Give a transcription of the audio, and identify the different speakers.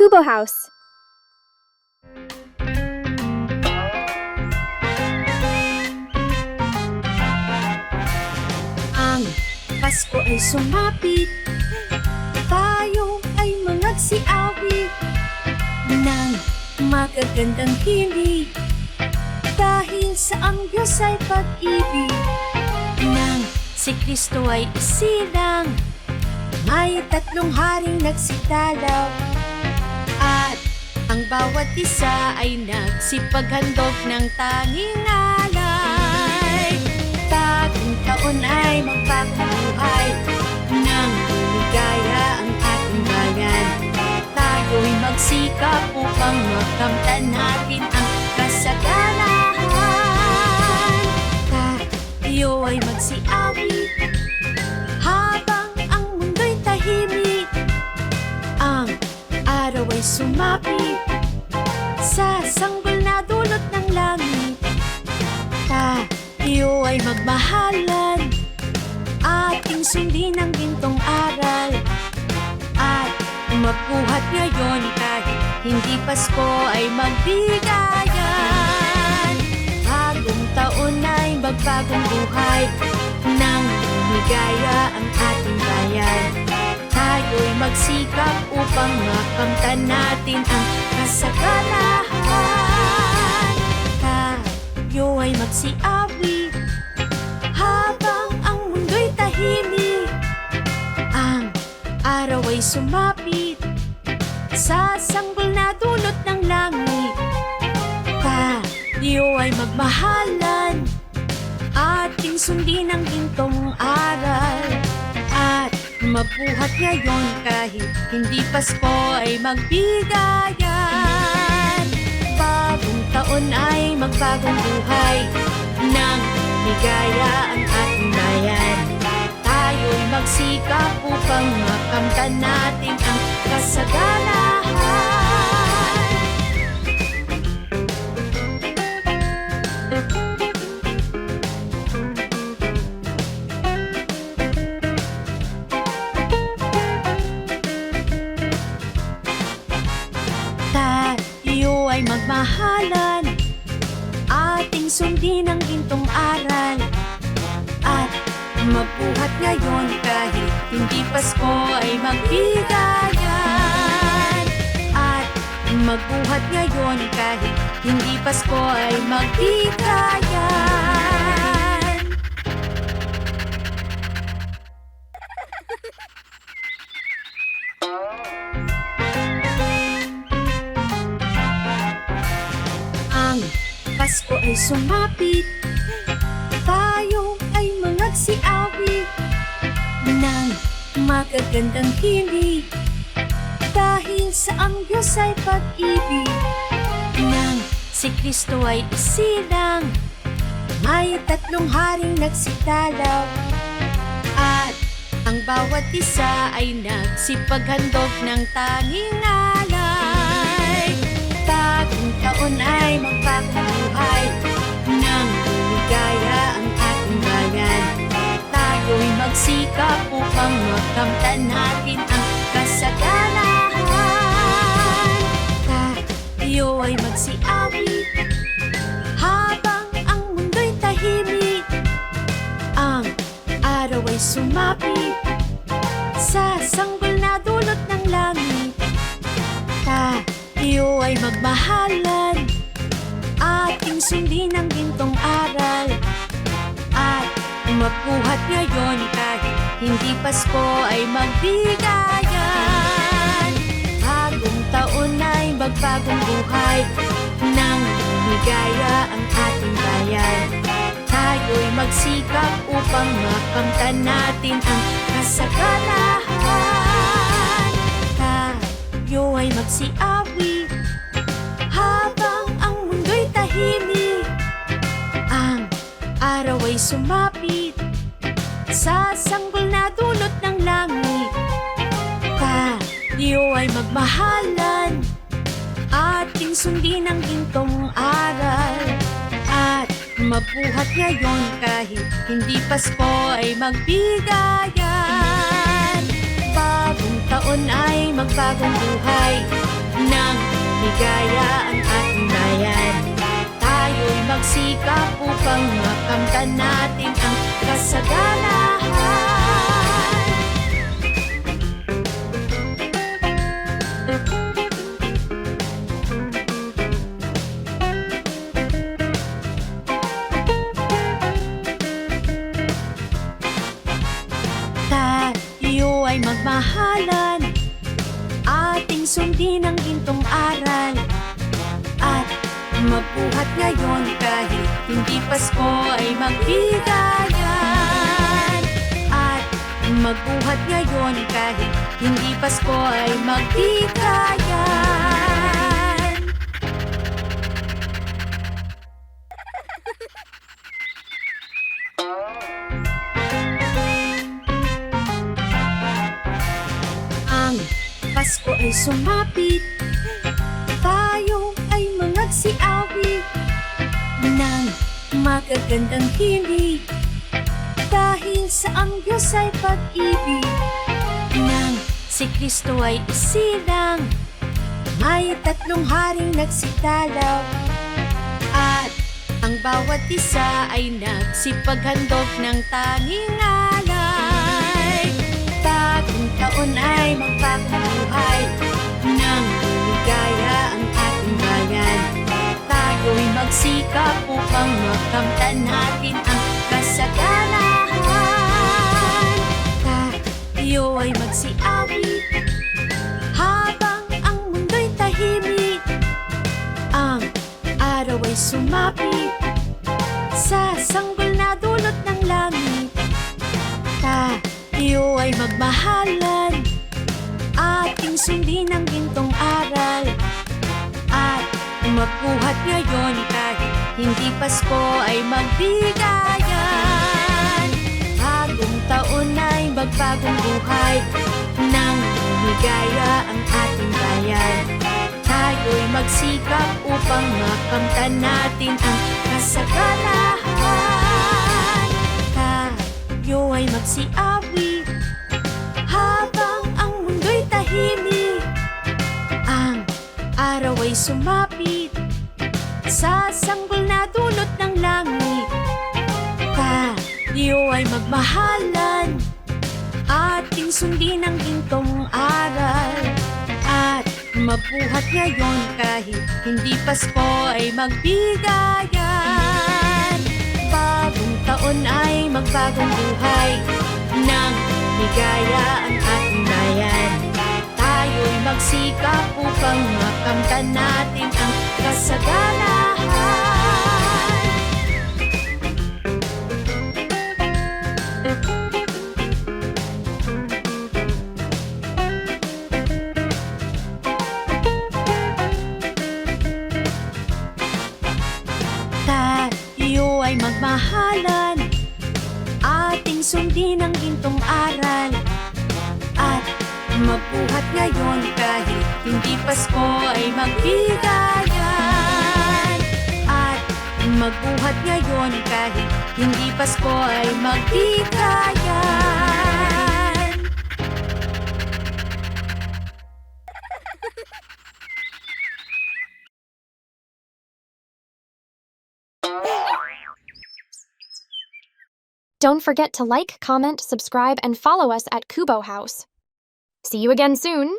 Speaker 1: Kubo House.
Speaker 2: Ang Pasko ay sumapit. Tayo ay mangagsiawit Ng magagandang himig Dahil sa ang Diyos ay pag-ibig Nang si Kristo ay isilang. May tatlong haring nagsitalaw ang bawat isa ay nagsipaghandog ng tanging alay Bagong taon ay magpapabuhay Nang lumigaya ang ating bayan. Tayo'y magsikap upang makamtan natin ang kasaganahan Tayo ay magsiawit Habang ang mundo'y tahimik Ang araw ay sumapit sanggol na dulot ng langit. Tayo ay magmahalan. Ating sundin ang gintong aral. At mabuhat ngayon kahit hindi Pasko ay magbigayan. Bagong taon ay magbagong buhay. Nang lumigaya ang Tayo'y magsikap upang makamtan natin ang kasaganahan tayo ay magsiawit Habang ang mundo'y tahimik. Ang araw ay sumapit Sa sanggol na dulot ng langit. Tayo ay magmahalan Ating sundin ang gintong aral At mabuhat ngayon kahit hindi Pasko ay magbigayan. Bagong taon ay magbagong buhay Nang ligaya ang ating bayan. Tayo'y magsikap upang makamtan natin ang kasaganahan magmahalan Ating sundin ang gintong aral At mabuhat ngayon kahit hindi Pasko ay magbigayan. At mabuhat ngayon kahit hindi Pasko ay magbigayan sumapit. Tayo ay mangagsiawit Ng magagandang himig Dahil sa ang Diyos ay pag-ibig Nang si Kristo ay isilang. May tatlong haring nagsitalaw At ang bawat isa ay nagsipaghandog ng tanging alay. Bagong taon ay Nang lumigaya ang ating bayan. Tayo'y magsikap upang makamtan natin ang kasaganahan Tayo ay magsiawit Habang ang mundo'y tahimik. Ang araw ay sumapit Sa sanggol na dulot ng langit. Tayo ay magmahalan Ating sundin ang gintong aral At mabuhat ngayon kahit hindi Pasko ay magbigayan. Bagong taon ay magbagong buhay Nang lumigaya ang ating bayan. Tayo'y magsikap upang makamtan natin ang kasaganahan tayo ay magsiawit ay sumapit Sa sanggol na dulot ng langit. Tayo ay magmahalan Ating sundin ang gintong aral. At mabuhat ngayon kahit hindi Pasko ay magbigayan. Bagong taon ay magbagong buhay ng ligaya ang ating bayan. Tayo'y magsikap upang makamtan natin ang kasaganahan. Tayo ay magmahalan Ating sundin ang gintong aral mabuhat ngayon kahit hindi Pasko ay magbigayan. At magbuhat ngayon kahit hindi Pasko ay magbigayan. Ang Pasko ay sumapit magagandang himig Dahil sa ang Diyos ay pag-ibig Nang si Kristo ay isilang May tatlong haring nagsitalaw. At ang bawat isa ay nagsipaghandog ng tanging alay Bagong taon ay magpapabuhay Nang ligaya ang Tayo'y magsikap upang makamtan natin ang kasaganahan Tayo ay magsiawit Habang ang mundo'y tahimik Ang araw ay sumapit Sa sanggol na dulot ng langit. Tayo ay magmahalan Ating sundin ang gintong aral mabuhat ngayon kahit hindi Pasko ay magbigayan. Bagong taon ay magbagong buhay Nang lumigaya ang ating bayan. Tayo'y magsikap upang makamtan natin ang kasaganahan Tayo ay magsiawit habang ang mundo'y tahimik. Ang araw ay sumapit sa sanggol na dulot ng langit. Tayo ay magmahalan. Ating sundin ang gintong aral. At mabuhat ngayon kahit hindi Pasko ay magbigayan. Bagong taon ay magbagong buhay. Nang ligaya ang ating bayan. Tayo'y magsikap upang makamtan natin ang kasaganahan Tayo ay magmahalan. Ating sundin ang gintong aral. At mabuhat ngayon kahit hindi Pasko ay magbigayan At magbuhat ngayon kahit hindi Pasko ay
Speaker 1: Don't forget to like, comment, subscribe, and follow us at Kubo House. See you again soon!